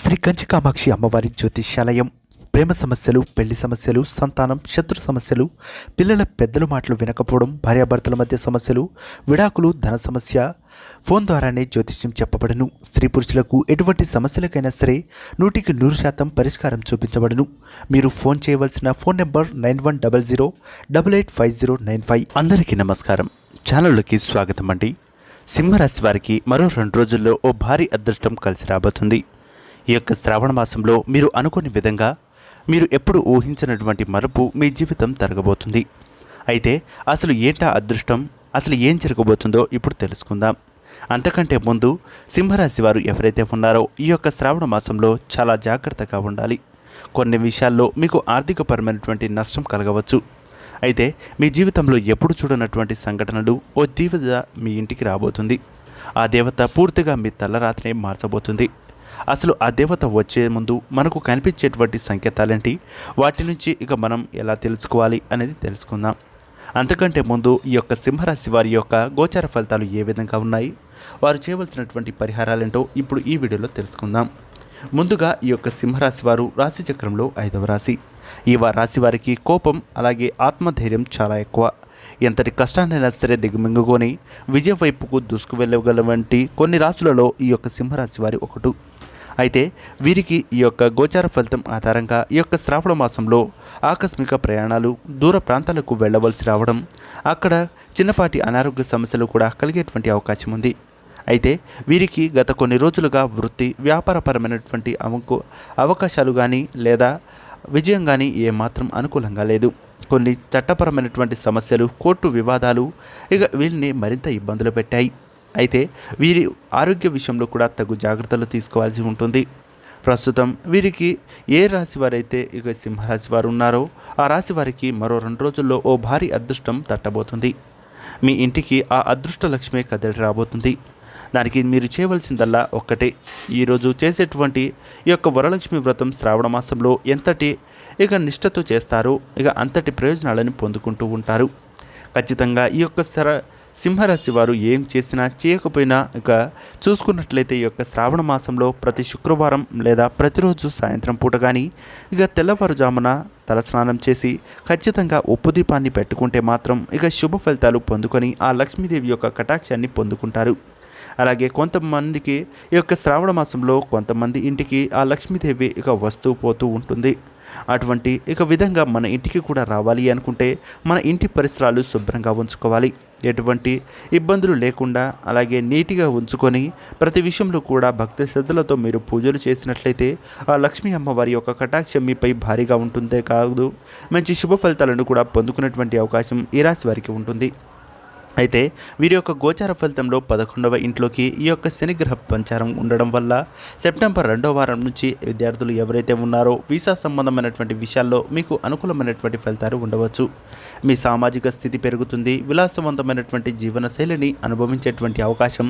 శ్రీ కంచి కామాక్షి అమ్మవారి జ్యోతిష్యాలయం. ప్రేమ సమస్యలు పెళ్ళి సమస్యలు సంతానం శత్రు సమస్యలు పిల్లల పెద్దల మాటలు వినకపోవడం భార్యాభర్తల మధ్య సమస్యలు విడాకులు ధన సమస్య ఫోన్ ద్వారానే జ్యోతిష్యం చెప్పబడను. స్త్రీ పురుషులకు ఎటువంటి సమస్యలకైనా సరే నూటికి నూరు శాతం పరిష్కారం చూపించబడను. మీరు ఫోన్ చేయవలసిన phone number nine one double zero double eight five zero nine five. అందరికీ నమస్కారం. ఛానల్లోకి స్వాగతం అండి. సింహరాశి వారికి మరో రెండు రోజుల్లో ఓ భారీ అదృష్టం కలిసి రాబోతుంది. ఈ యొక్క శ్రావణ మాసంలో మీరు అనుకోని విధంగా మీరు ఎప్పుడు ఊహించినటువంటి మరపు మీ జీవితం తరగబోతుంది. అయితే అసలు ఏంటా అదృష్టం అసలు ఏం జరగబోతుందో ఇప్పుడు తెలుసుకుందాం. అంతకంటే ముందు సింహరాశి వారు ఎవరైతే ఉన్నారో ఈ యొక్క శ్రావణ మాసంలో చాలా జాగ్రత్తగా ఉండాలి. కొన్ని విషయాల్లో మీకు ఆర్థికపరమైనటువంటి నష్టం కలగవచ్చు. అయితే మీ జీవితంలో ఎప్పుడు చూడనటువంటి సంఘటనలు ఓ దేవత మీ ఇంటికి రాబోతుంది. ఆ దేవత పూర్తిగా మీ తలరాత్రిని మార్చబోతుంది. అసలు ఆ దేవత వచ్చే ముందు మనకు కనిపించేటువంటి సంకేతాలేంటి? వాటి నుంచి ఇక మనం ఎలా తెలుసుకోవాలి అనేది తెలుసుకుందాం. అంతకంటే ముందు ఈ యొక్క సింహరాశి వారి యొక్క గోచార ఫలితాలు ఏ విధంగా ఉన్నాయి? వారు చేయవలసినటువంటి పరిహారాలేంటో ఇప్పుడు ఈ వీడియోలో తెలుసుకుందాం. ముందుగా ఈ యొక్క సింహరాశి వారు రాశి చక్రంలో ఐదవ రాశి. ఈ రాశి వారికి కోపం అలాగే ఆత్మధైర్యం చాలా ఎక్కువ. ఎంతటి కష్టాన్నైనా సరే దిగమింగుకొని విజయ వైపుకు దూసుకు వంటి కొన్ని రాశులలో ఈ యొక్క సింహరాశి వారి ఒకటి. అయితే వీరికి ఈ యొక్క గోచార ఫలితం ఆధారంగా ఈ యొక్క శ్రావణ మాసంలో ఆకస్మిక ప్రయాణాలు దూర ప్రాంతాలకు వెళ్ళవలసి రావడం అక్కడ చిన్నపాటి అనారోగ్య సమస్యలు కూడా కలిగేటువంటి అవకాశం ఉంది. అయితే వీరికి గత కొన్ని రోజులుగా వృత్తి వ్యాపారపరమైనటువంటి అవకు అవకాశాలు కానీ లేదా విజయం కానీ ఏమాత్రం అనుకూలంగా లేదు. కొన్ని చట్టపరమైనటువంటి సమస్యలు కోర్టు వివాదాలు ఇక వీరిని మరింత ఇబ్బందులు పెట్టాయి. అయితే వీరి ఆరోగ్య విషయంలో కూడా తగు జాగ్రత్తలు తీసుకోవాల్సి ఉంటుంది. ప్రస్తుతం వీరికి ఏ రాశి వారైతే ఇక సింహరాశి వారు ఉన్నారో ఆ రాశి వారికి మరో రెండు రోజుల్లో ఓ భారీ అదృష్టం తట్టబోతుంది. మీ ఇంటికి ఆ అదృష్ట లక్ష్మి కదలి రాబోతుంది. దానికి మీరు చేయవలసిందల్లా ఒక్కటే. ఈరోజు చేసేటువంటి ఈ యొక్క వరలక్ష్మి వ్రతం శ్రావణ మాసంలో ఎంతటి ఇక నిష్ఠతో చేస్తారో ఇక అంతటి ప్రయోజనాలను పొందుకుంటూ ఉంటారు. ఖచ్చితంగా ఈ యొక్క సర సింహరాశి వారు ఏం చేసినా చేయకపోయినా ఇక చూసుకున్నట్లయితే ఈ యొక్క శ్రావణ మాసంలో ప్రతి శుక్రవారం లేదా ప్రతిరోజు సాయంత్రం పూట కానీ ఇక తెల్లవారుజామున తలస్నానం చేసి ఖచ్చితంగా ఉప్పు దీపాన్ని పెట్టుకుంటే మాత్రం ఇక శుభ ఫలితాలు పొందుకొని ఆ లక్ష్మీదేవి యొక్క కటాక్షాన్ని పొందుకుంటారు. అలాగే కొంతమందికి ఈ యొక్క శ్రావణ మాసంలో కొంతమంది ఇంటికి ఆ లక్ష్మీదేవి ఇక వస్తూ పోతూ ఉంటుంది. అటువంటి ఇక విధంగా మన ఇంటికి కూడా రావాలి అనుకుంటే మన ఇంటి పరిసరాలు శుభ్రంగా ఉంచుకోవాలి. ఎటువంటి ఇబ్బందులు లేకుండా అలాగే నీటిగా ఉంచుకొని ప్రతి విషయంలో కూడా భక్తి శ్రద్ధలతో మీరు పూజలు చేసినట్లయితే ఆ లక్ష్మీ అమ్మవారి యొక్క కటాక్షం మీపై భారీగా ఉంటుందే కాదు. మంచి శుభ ఫలితాలను కూడా పొందుకునేటువంటి అవకాశం ఈ రాశి వారికి ఉంటుంది. అయితే వీరి యొక్క గోచార ఫలితంలో పదకొండవ ఇంట్లోకి ఈ యొక్క శనిగ్రహ పంచారం ఉండడం వల్ల సెప్టెంబర్ రెండవ వారం నుంచి విద్యార్థులు ఎవరైతే ఉన్నారో వీసా సంబంధమైనటువంటి విషయాల్లో మీకు అనుకూలమైనటువంటి ఫలితాలు ఉండవచ్చు. మీ సామాజిక స్థితి పెరుగుతుంది. విలాసవంతమైనటువంటి జీవన శైలిని అనుభవించేటువంటి అవకాశం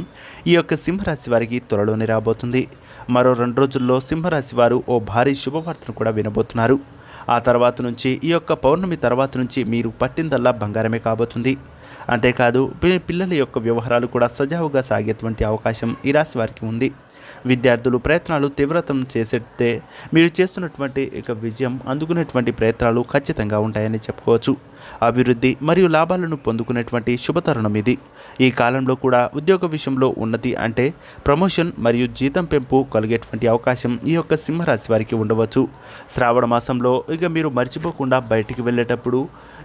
ఈ యొక్క సింహరాశి వారికి త్వరలోనే రాబోతుంది. మరో రెండు రోజుల్లో సింహరాశి వారు ఓ భారీ శుభవార్తను కూడా వినబోతున్నారు. ఆ తర్వాత నుంచి ఈ యొక్క పౌర్ణమి తర్వాత నుంచి మీరు పట్టిందల్లా బంగారమే కాబోతుంది. అంతేకాదు పిల్లల యొక్క వ్యవహారాలు కూడా సజావుగా సాగేటువంటి అవకాశం ఈ రాశి వారికి ఉంది. విద్యార్థులు ప్రయత్నాలు తీవ్రతం చేసేస్తే మీరు చేస్తున్నటువంటి ఇక విజయం అందుకునేటువంటి ప్రయత్నాలు ఖచ్చితంగా ఉంటాయని చెప్పుకోవచ్చు. అభివృద్ధి మరియు లాభాలను పొందుకునేటువంటి శుభతరుణం ఇది. ఈ కాలంలో కూడా ఉద్యోగ విషయంలో ఉన్నతి అంటే ప్రమోషన్ మరియు జీతం పెంపు కలిగేటువంటి అవకాశం ఈ యొక్క సింహరాశి వారికి ఉండవచ్చు. శ్రావణ మాసంలో ఇక మీరు మర్చిపోకుండా బయటికి వెళ్ళేటప్పుడు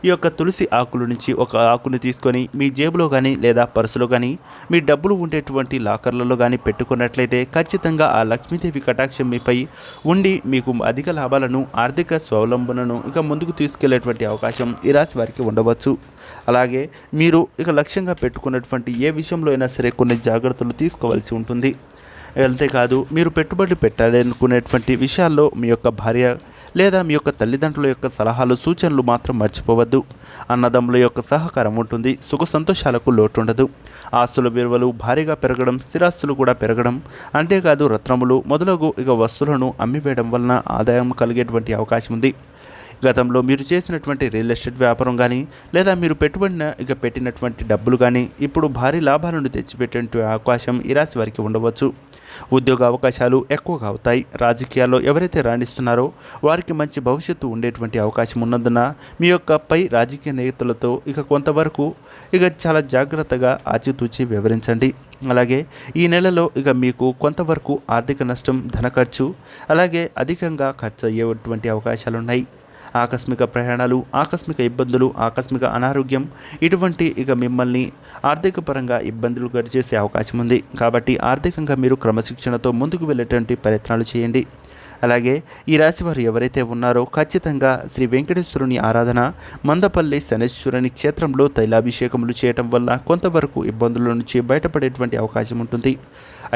ఈ యొక్క తులసి ఆకుల నుంచి ఒక ఆకును తీసుకొని మీ జేబులో కానీ లేదా పర్సులో కానీ మీ డబ్బులు ఉండేటువంటి లాకర్లలో కానీ పెట్టుకున్నట్లయితే ఖచ్చితంగా ఆ లక్ష్మీదేవి కటాక్షం మీపై ఉండి మీకు అధిక లాభాలను ఆర్థిక స్వావలంబనను ఇక ముందుకు తీసుకెళ్ళేటువంటి అవకాశం ఈ రాశి వారికి ఉండవచ్చు. అలాగే మీరు ఇక లక్ష్యంగా పెట్టుకున్నటువంటి ఏ విషయంలో అయినా సరే కొన్ని జాగ్రత్తలు తీసుకోవాల్సి ఉంటుంది. అంతేకాదు మీరు పెట్టుబడులు పెట్టాలనుకునేటువంటి విషయాల్లో మీ యొక్క భార్య లేదా మీ యొక్క తల్లిదండ్రుల యొక్క సలహాలు సూచనలు మాత్రం మర్చిపోవద్దు. అన్నదమ్ముల యొక్క సహకారం ఉంటుంది సుఖ సంతోషాలకు లోటు ఉండదు ఆస్తుల విలువలు భారీగా పెరగడం స్థిరాస్తులు కూడా పెరగడం అంతేకాదు రత్నములు మొదలగు ఇక వస్తువులను అమ్మివేయడం వలన ఆదాయం కలిగేటువంటి అవకాశం ఉంది. గతంలో మీరు చేసినటువంటి రియల్ ఎస్టేట్ వ్యాపారం కానీ లేదా మీరు పెట్టుబడిన ఇక పెట్టినటువంటి డబ్బులు కానీ ఇప్పుడు భారీ లాభాలను తెచ్చిపెట్టే అవకాశం ఈ రాశి వారికి ఉండవచ్చు. ఉద్యోగ అవకాశాలు ఎక్కువగా అవుతాయి. రాజకీయాల్లో ఎవరైతే రాణిస్తున్నారో వారికి మంచి భవిష్యత్తు ఉండేటువంటి అవకాశం ఉన్నందున మీ యొక్క పై రాజకీయ నేతలతో ఇక కొంతవరకు ఇక చాలా జాగ్రత్తగా ఆచితూచి వివరించండి. అలాగే ఈ నెలలో ఇక మీకు కొంతవరకు ఆర్థిక నష్టం ధన ఖర్చు అలాగే అధికంగా ఖర్చు అయ్యేటువంటి అవకాశాలు ఉన్నాయి ఆకస్మిక ప్రయాణాలు ఆకస్మిక ఇబ్బందులు ఆకస్మిక అనారోగ్యం ఇటువంటి ఇక మిమ్మల్ని ఆర్థిక పరంగా ఇబ్బందులు గడిచేసే అవకాశం ఉంది. కాబట్టి ఆర్థికంగా మీరు క్రమశిక్షణతో ముందుకు వెళ్ళేటువంటి ప్రయత్నాలు చేయండి. అలాగే ఈ రాశి వారు ఎవరైతే ఉన్నారో ఖచ్చితంగా శ్రీ వెంకటేశ్వరుని ఆరాధన మందపల్లి శనేశ్వరుని క్షేత్రంలో తైలాభిషేకములు చేయటం వల్ల కొంతవరకు ఇబ్బందుల నుంచి బయటపడేటువంటి అవకాశం ఉంటుంది.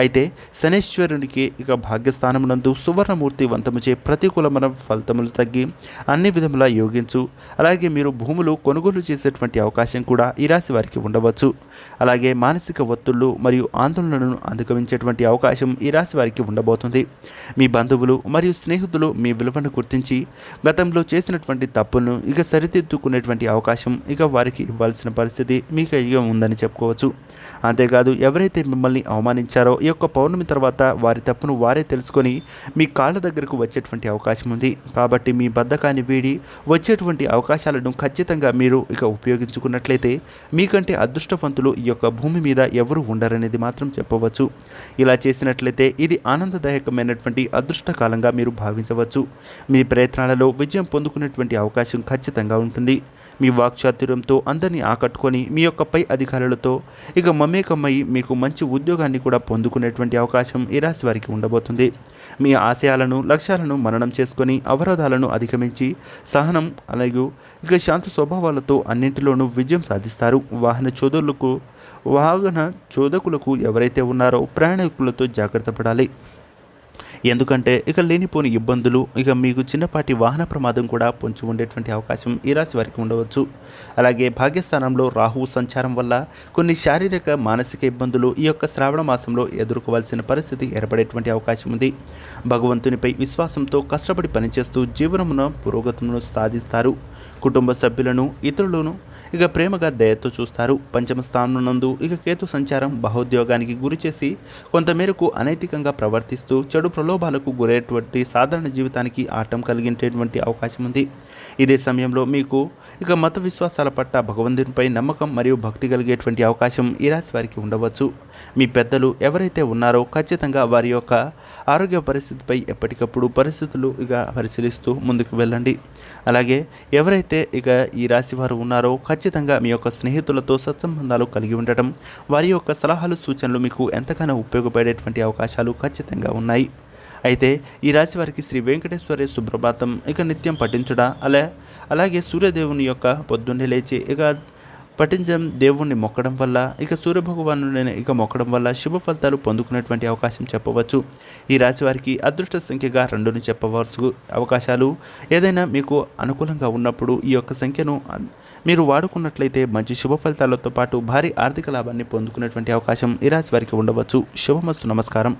అయితే శనేశ్వరునికి ఇక భాగ్యస్థానమునందు సువర్ణమూర్తి వంతముచే ప్రతికూలమైన ఫలితములు తగ్గి అన్ని విధములా యోగించు. అలాగే మీరు భూములు కొనుగోలు చేసేటువంటి అవకాశం కూడా ఈ రాశి వారికి ఉండవచ్చు. అలాగే మానసిక ఒత్తుళ్ళు మరియు ఆందోళనలను అధిగమించేటువంటి అవకాశం ఈ రాశి వారికి ఉండబోతుంది. మీ బంధువులు మరియు స్నేహితులు మీ విలువను గుర్తించి గతంలో చేసినటువంటి తప్పును ఇక సరిదిద్దుకునేటువంటి అవకాశం ఇక వారికి ఇవ్వాల్సిన పరిస్థితి మీకు ఇక ఉందని చెప్పుకోవచ్చు. అంతేకాదు ఎవరైతే మిమ్మల్ని అవమానించారో ఈ యొక్క పౌర్ణమి తర్వాత వారి తప్పును వారే తెలుసుకొని మీ కాళ్ళ దగ్గరకు వచ్చేటువంటి అవకాశం ఉంది. కాబట్టి మీ బద్ధకాన్ని వీడి వచ్చేటువంటి అవకాశాలను ఖచ్చితంగా మీరు ఇక ఉపయోగించుకున్నట్లయితే మీకంటే అదృష్టవంతులు ఈ యొక్క భూమి మీద ఎవరు ఉండరనేది మాత్రం చెప్పవచ్చు. ఇలా చేసినట్లయితే ఇది ఆనందదాయకమైనటువంటి అదృష్ట కాలంగా మీరు భావించవచ్చు. మీ ప్రయత్నాలలో విజయం పొందుకునేటువంటి అవకాశం ఖచ్చితంగా ఉంటుంది. మీ వాక్చాతుర్యంతో అందరినీ ఆకట్టుకొని మీ యొక్క పై అధికారులతో ఇక మమేకమై మీకు మంచి ఉద్యోగాన్ని కూడా పొందుకునేటువంటి అవకాశం ఈ రాశి వారికి ఉండబోతుంది. మీ ఆశయాలను లక్ష్యాలను మననం చేసుకొని అవరోధాలను అధిగమించి సహనం అలాగే ఇక శాంత స్వభావాలతో అన్నింటిలోనూ విజయం సాధిస్తారు. వాహన చోదకులకు వాహన చోదకులకు ఎవరైతే ఉన్నారో ప్రయాణికులతో జాగ్రత్త పడాలి. ఎందుకంటే ఇక లేనిపోని ఇబ్బందులు ఇక మీకు చిన్నపాటి వాహన ప్రమాదం కూడా పొంచి ఉండేటువంటి అవకాశం ఈ రాశి వారికి ఉండవచ్చు. అలాగే భాగ్యస్థానంలో రాహు సంచారం వల్ల కొన్ని శారీరక మానసిక ఇబ్బందులు ఈ యొక్క శ్రావణ మాసంలో ఎదుర్కోవాల్సిన పరిస్థితి ఏర్పడేటువంటి అవకాశం ఉంది. భగవంతునిపై విశ్వాసంతో కష్టపడి పనిచేస్తూ జీవనమున పురోగతులను సాధిస్తారు. కుటుంబ సభ్యులను ఇతరులను ఇక ప్రేమగా దయతో చూస్తారు. పంచమ స్థానం నందు ఇక కేతు సంచారం బహోద్యోగానికి గురి చేసి కొంతమేరకు అనైతికంగా ప్రవర్తిస్తూ చెడు ప్రలోభాలకు గురయ్యేటువంటి సాధారణ జీవితానికి ఆటం కలిగించేటువంటి అవకాశం ఉంది. ఇదే సమయంలో మీకు ఇక మత విశ్వాసాల పట్ల భగవంతునిపై నమ్మకం మరియు భక్తి కలిగేటువంటి అవకాశం ఈ రాశి వారికి ఉండవచ్చు. మీ పెద్దలు ఎవరైతే ఉన్నారో ఖచ్చితంగా వారి యొక్క ఆరోగ్య పరిస్థితిపై ఎప్పటికప్పుడు పరిస్థితులు ఇక పరిశీలిస్తూ ముందుకు వెళ్ళండి. అలాగే ఎవరైతే ఇక ఈ రాశి వారు ఉన్నారో ఖచ్చితంగా మీ యొక్క స్నేహితులతో సత్సంబంధాలు కలిగి ఉండటం వారి యొక్క సలహాలు సూచనలు మీకు ఎంతగానో ఉపయోగపడేటువంటి అవకాశాలు ఖచ్చితంగా ఉన్నాయి. అయితే ఈ రాశి వారికి శ్రీ వెంకటేశ్వర సుప్రభాతం ఇక నిత్యం పఠించడం అలా అలాగే సూర్యదేవుని యొక్క పొద్దున్నే లేచి ఇక పఠించడం దేవుణ్ణి మొక్కడం వల్ల ఇక సూర్యభగవాను ఇక మొక్కడం వల్ల శుభ ఫలితాలు పొందుకునేటువంటి అవకాశం చెప్పవచ్చు. ఈ రాశి వారికి అదృష్ట సంఖ్యగా రెండుని చెప్పవచ్చు అవకాశాలు. ఏదైనా మీకు అనుకూలంగా ఉన్నప్పుడు ఈ యొక్క సంఖ్యను మీరు వాడుకున్నట్లయితే మంచి శుభ ఫలితాలతో పాటు భారీ ఆర్థిక లాభాన్ని పొందుకునేటువంటి అవకాశం ఈ రాశి వారికి ఉండవచ్చు. శుభమస్తు. నమస్కారం.